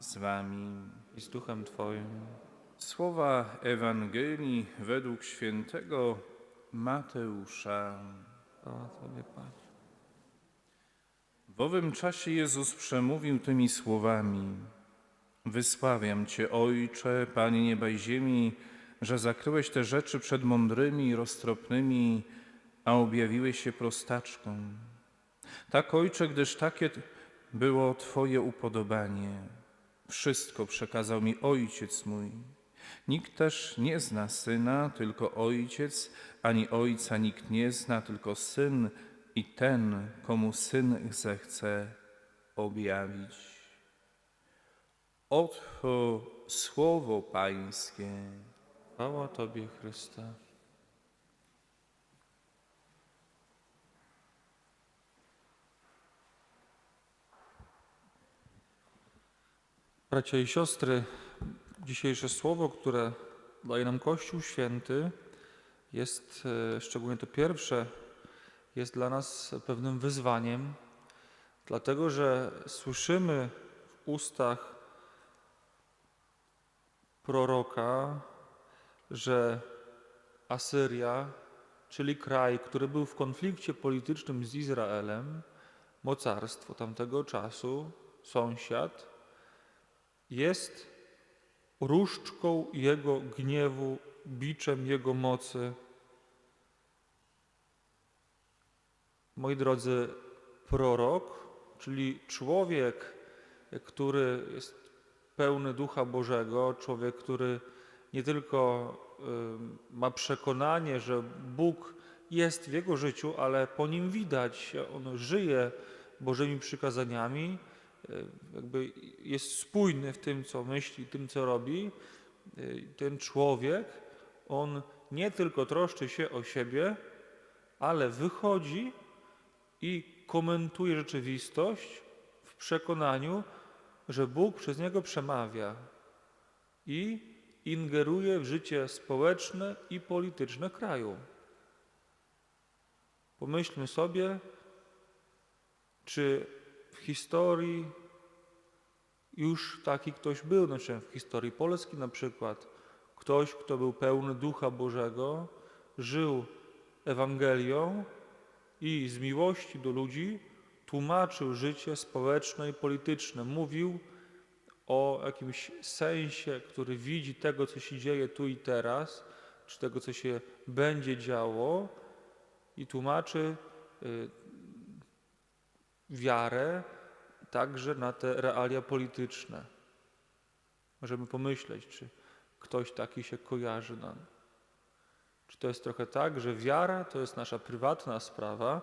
z wami. i z duchem Twoim. Słowa Ewangelii według świętego Mateusza. Chwała Tobie, Panie. W owym czasie Jezus przemówił tymi słowami: Wysławiam Cię, Ojcze, Panie nieba i ziemi, że zakryłeś te rzeczy przed mądrymi i roztropnymi, a objawiłeś się prostaczkom. Tak, Ojcze, gdyż takie było Twoje upodobanie. Wszystko przekazał mi Ojciec mój. Nikt też nie zna Syna, tylko Ojciec, ani Ojca nikt nie zna, tylko Syn i ten, komu Syn zechce objawić. Oto słowo Pańskie. Chwała Tobie, Chryste. Bracia i siostry, dzisiejsze słowo, które daje nam Kościół Święty, jest, e, szczególnie to pierwsze, jest dla nas pewnym wyzwaniem, dlatego że słyszymy w ustach proroka, że Asyria, czyli kraj, który był w konflikcie politycznym z Izraelem, mocarstwo tamtego czasu, sąsiad, jest różdżką jego gniewu, biczem jego mocy. Moi drodzy, prorok, czyli człowiek, który jest pełny Ducha Bożego, człowiek, który nie tylko ma przekonanie, że Bóg jest w jego życiu, ale po nim widać, on żyje Bożymi przykazaniami, jakby jest spójny w tym, co myśli, tym, co robi. Y, Ten człowiek, on nie tylko troszczy się o siebie, ale wychodzi i komentuje rzeczywistość w przekonaniu, że Bóg przez niego przemawia i ingeruje w życie społeczne i polityczne kraju. Pomyślmy sobie, czy w historii już taki ktoś był, znaczy w historii Polski na przykład, ktoś, kto był pełny Ducha Bożego, żył Ewangelią i z miłości do ludzi tłumaczył życie społeczne i polityczne. Mówił o jakimś sensie, który widzi tego, co się dzieje tu i teraz, czy tego, co się będzie działo, i tłumaczy y, wiarę także na te realia polityczne. Możemy pomyśleć, czy ktoś taki się kojarzy nam. Czy to jest trochę tak, że wiara to jest nasza prywatna sprawa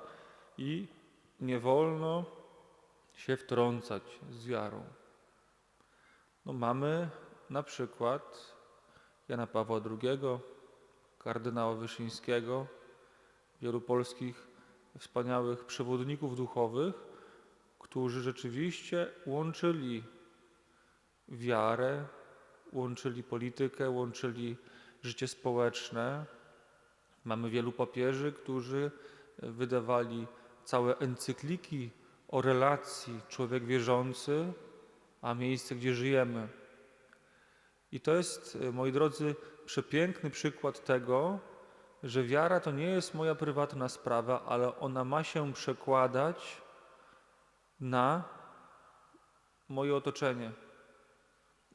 i nie wolno się wtrącać z wiarą. No mamy na przykład Jana Pawła II, kardynała Wyszyńskiego, wielu polskich wspaniałych przewodników duchowych, którzy rzeczywiście łączyli wiarę, łączyli politykę, łączyli życie społeczne. Mamy wielu papieży, którzy wydawali całe encykliki o relacji człowiek wierzący, a miejsce, gdzie żyjemy. I to jest, moi drodzy, przepiękny przykład tego, że wiara to nie jest moja prywatna sprawa, ale ona ma się przekładać na moje otoczenie.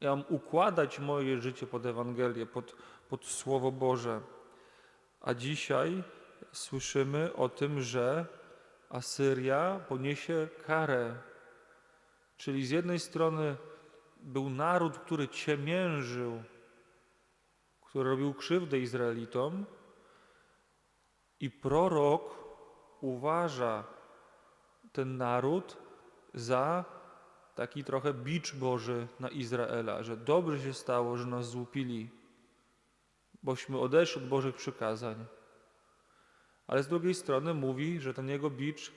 Ja mam układać moje życie pod Ewangelię, pod, pod Słowo Boże. A dzisiaj słyszymy o tym, że Asyria poniesie karę. Czyli z jednej strony był naród, który ciemiężył, który robił krzywdę Izraelitom, i prorok uważa ten naród za taki trochę bicz Boży na Izraela, że dobrze się stało, że nas złupili, bośmy odeszli od Bożych przykazań. Ale z drugiej strony mówi, że ten jego bicz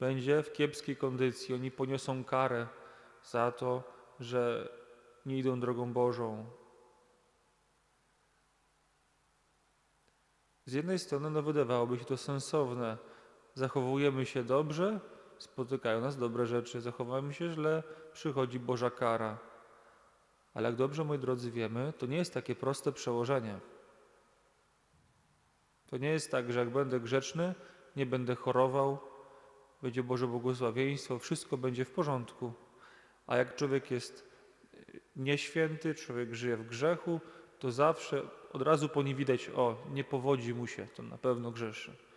będzie w kiepskiej kondycji. Oni poniosą karę za to, że nie idą drogą Bożą. Z jednej strony no, wydawałoby się to sensowne. Zachowujemy się dobrze, spotykają nas dobre rzeczy, zachowujemy się źle, przychodzi Boża kara. Ale jak dobrze, moi drodzy, wiemy, to nie jest takie proste przełożenie. To nie jest tak, że jak będę grzeczny, nie będę chorował, będzie Boże błogosławieństwo, wszystko będzie w porządku. A jak człowiek jest nieświęty, człowiek żyje w grzechu, to zawsze od razu po nim widać, o, nie powodzi mu się, to na pewno grzeszy.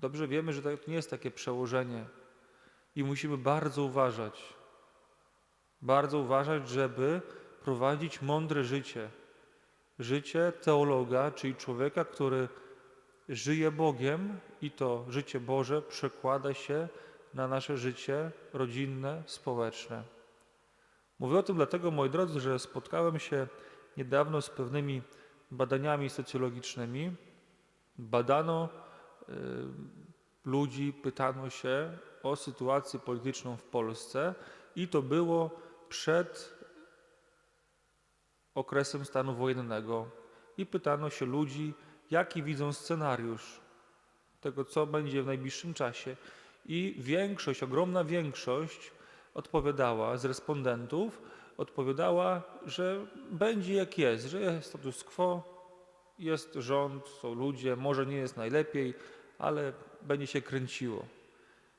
Dobrze wiemy, że to nie jest takie przełożenie i musimy bardzo uważać, bardzo uważać, żeby prowadzić mądre życie. Życie teologa, czyli człowieka, który żyje Bogiem i to życie Boże przekłada się na nasze życie rodzinne, społeczne. Mówię o tym dlatego, moi drodzy, że spotkałem się niedawno z pewnymi badaniami socjologicznymi. Badano ludzi, pytano się o sytuację polityczną w Polsce i to było przed okresem stanu wojennego. I pytano się ludzi, jaki widzą scenariusz tego, co będzie w najbliższym czasie. I większość, ogromna większość odpowiadała z respondentów, odpowiadała, że będzie jak jest, że jest status quo, jest rząd, są ludzie, może nie jest najlepiej, ale będzie się kręciło.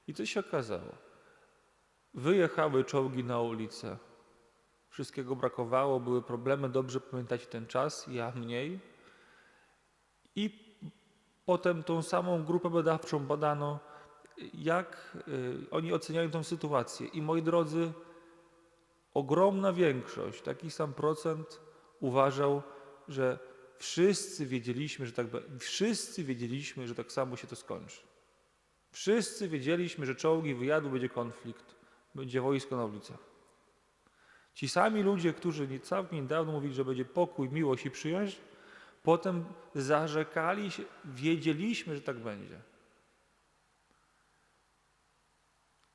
I co się okazało? Wyjechały czołgi na ulicę. Wszystkiego brakowało, były problemy, dobrze pamiętacie ten czas, ja mniej. I potem tą samą grupę badawczą badano, jak y, oni oceniają tę sytuację. I moi drodzy, ogromna większość, taki sam procent uważał, że wszyscy wiedzieliśmy, że tak, wszyscy wiedzieliśmy, że tak samo się to skończy. Wszyscy wiedzieliśmy, że czołgi wyjadą, będzie konflikt, będzie wojsko na ulicach. Ci sami ludzie, którzy całkiem niedawno mówili, że będzie pokój, miłość i przyjaźń, potem zarzekali się, wiedzieliśmy, że tak będzie.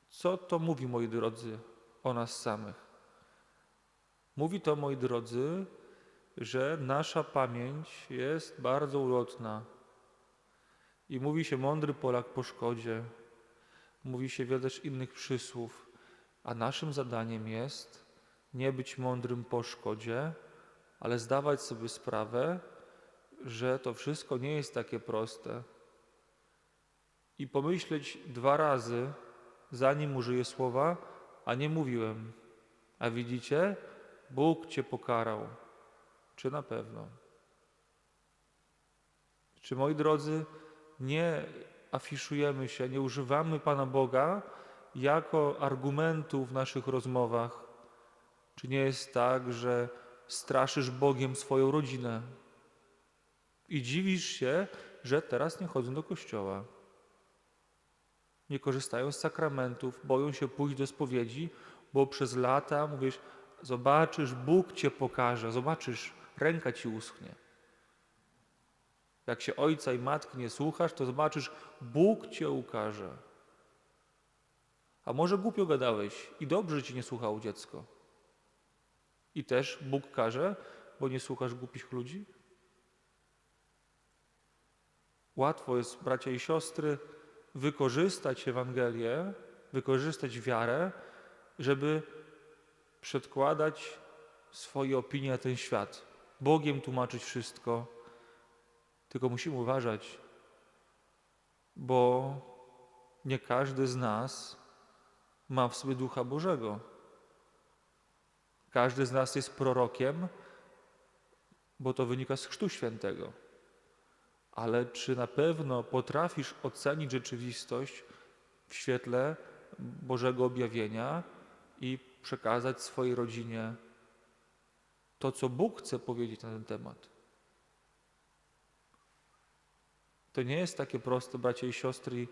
Co to mówi, moi drodzy, o nas samych? Mówi to, moi drodzy, że nasza pamięć jest bardzo ulotna. I mówi się mądry Polak po szkodzie, mówi się wiele też innych przysłów, a naszym zadaniem jest nie być mądrym po szkodzie, ale zdawać sobie sprawę, że to wszystko nie jest takie proste. I pomyśleć dwa razy, zanim użyję słowa, a nie mówiłem. A widzicie, Bóg cię pokarał. Czy na pewno? Czy moi drodzy, nie afiszujemy się, nie używamy Pana Boga jako argumentu w naszych rozmowach? Czy nie jest tak, że straszysz Bogiem swoją rodzinę i dziwisz się, że teraz nie chodzą do kościoła? Nie korzystają z sakramentów, boją się pójść do spowiedzi, bo przez lata mówisz, zobaczysz, Bóg cię pokaże, zobaczysz, ręka ci uschnie. Jak się ojca i matki nie słuchasz, to zobaczysz, Bóg cię ukaże. A może głupio gadałeś i dobrze ci nie słuchało dziecko. I też Bóg każe, bo nie słuchasz głupich ludzi? Łatwo jest, bracia i siostry, wykorzystać Ewangelię, wykorzystać wiarę, żeby przedkładać swoje opinie na ten świat. Bogiem tłumaczyć wszystko. Tylko musimy uważać, bo nie każdy z nas ma w sobie Ducha Bożego. Każdy z nas jest prorokiem, bo to wynika z Chrztu Świętego. Ale czy na pewno potrafisz ocenić rzeczywistość w świetle Bożego objawienia i przekazać swojej rodzinie to, co Bóg chce powiedzieć na ten temat? To nie jest takie proste, bracia i siostry.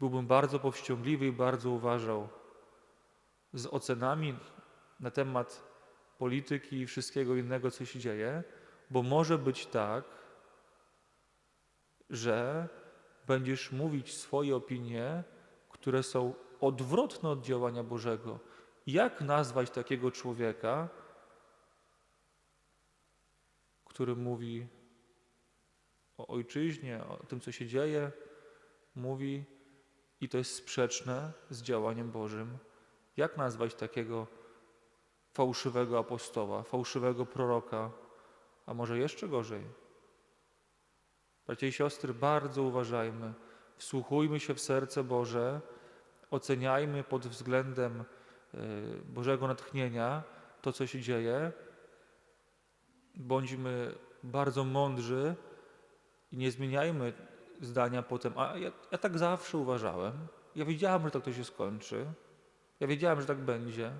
Byłbym bardzo powściągliwy i bardzo uważał z ocenami na temat polityki i wszystkiego innego, co się dzieje, bo może być tak, że będziesz mówić swoje opinie, które są odwrotne od działania Bożego. Jak nazwać takiego człowieka, który mówi o ojczyźnie, o tym, co się dzieje, mówi i to jest sprzeczne z działaniem Bożym? Jak nazwać takiego fałszywego apostoła, fałszywego proroka, a może jeszcze gorzej. Bracia i siostry, bardzo uważajmy, wsłuchujmy się w serce Boże, oceniajmy pod względem y, Bożego natchnienia to, co się dzieje. Bądźmy bardzo mądrzy i nie zmieniajmy zdania potem. A ja, ja tak zawsze uważałem. Ja wiedziałem, że tak to się skończy. Ja wiedziałem, że tak będzie.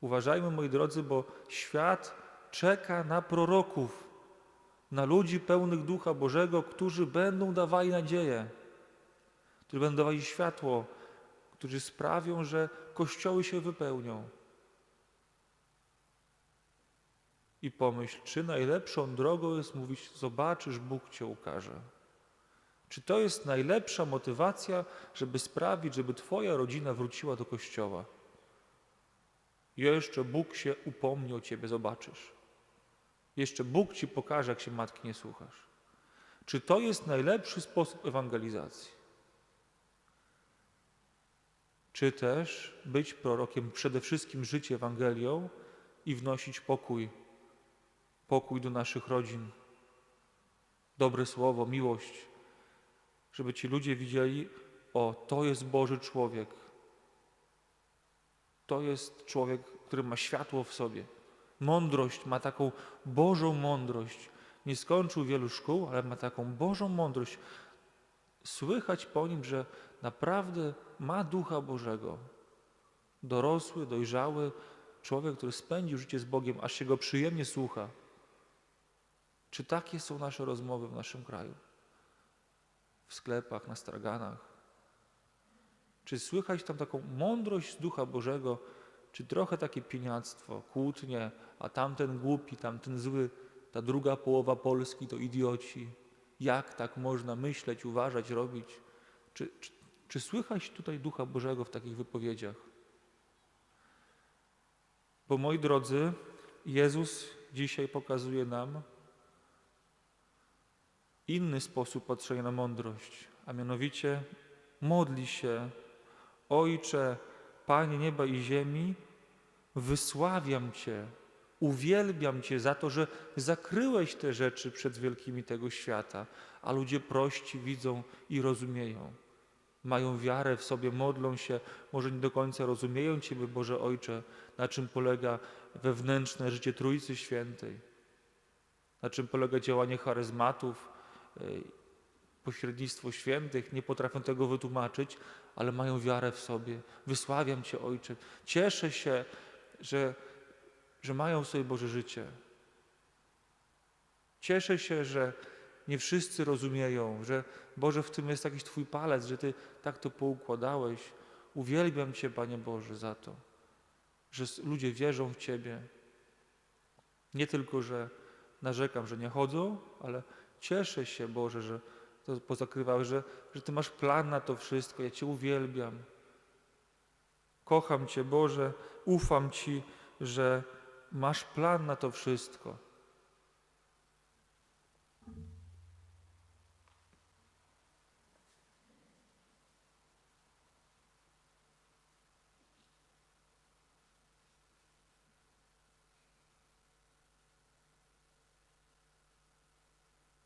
Uważajmy, moi drodzy, bo świat czeka na proroków, na ludzi pełnych Ducha Bożego, którzy będą dawali nadzieję, którzy będą dawali światło, którzy sprawią, że kościoły się wypełnią. I pomyśl, czy najlepszą drogą jest mówić, zobaczysz, Bóg cię ukaże. Czy to jest najlepsza motywacja, żeby sprawić, żeby Twoja rodzina wróciła do kościoła? Jeszcze Bóg się upomni o Ciebie, zobaczysz. Jeszcze Bóg Ci pokaże, jak się matki nie słuchasz. Czy to jest najlepszy sposób ewangelizacji? Czy też być prorokiem, przede wszystkim żyć Ewangelią i wnosić pokój, pokój do naszych rodzin, dobre słowo, miłość, żeby ci ludzie widzieli, o, to jest Boży człowiek. To jest człowiek, który ma światło w sobie. Mądrość, ma taką Bożą mądrość. Nie skończył wielu szkół, ale ma taką Bożą mądrość. Słychać po nim, że naprawdę ma Ducha Bożego. Dorosły, dojrzały człowiek, który spędził życie z Bogiem, aż się go przyjemnie słucha. Czy takie są nasze rozmowy w naszym kraju? W sklepach, na straganach? Czy słychać tam taką mądrość z Ducha Bożego, czy trochę takie pieniactwo, kłótnie, a tamten głupi, tamten zły, ta druga połowa Polski to idioci. Jak tak można myśleć, uważać, robić? Czy, czy, czy słychać tutaj Ducha Bożego w takich wypowiedziach? Bo moi drodzy, Jezus dzisiaj pokazuje nam inny sposób patrzenia na mądrość, a mianowicie modli się, Ojcze, Panie nieba i ziemi, wysławiam Cię, uwielbiam Cię za to, że zakryłeś te rzeczy przed wielkimi tego świata, a ludzie prości widzą i rozumieją. Mają wiarę w sobie, modlą się, może nie do końca rozumieją Ciebie, Boże Ojcze, na czym polega wewnętrzne życie Trójcy Świętej, na czym polega działanie charyzmatów, pośrednictwo świętych, nie potrafią tego wytłumaczyć, ale mają wiarę w sobie. Wysławiam Cię, Ojcze. Cieszę się, że, że mają w sobie Boże życie. Cieszę się, że nie wszyscy rozumieją, że Boże, w tym jest jakiś Twój palec, że Ty tak to poukładałeś. Uwielbiam Cię, Panie Boże, za to, że ludzie wierzą w Ciebie. Nie tylko, że narzekam, że nie chodzą, ale cieszę się, Boże, że to pozakrywałeś, że, że Ty masz plan na to wszystko. Ja Cię uwielbiam. Kocham Cię, Boże, ufam Ci, że masz plan na to wszystko.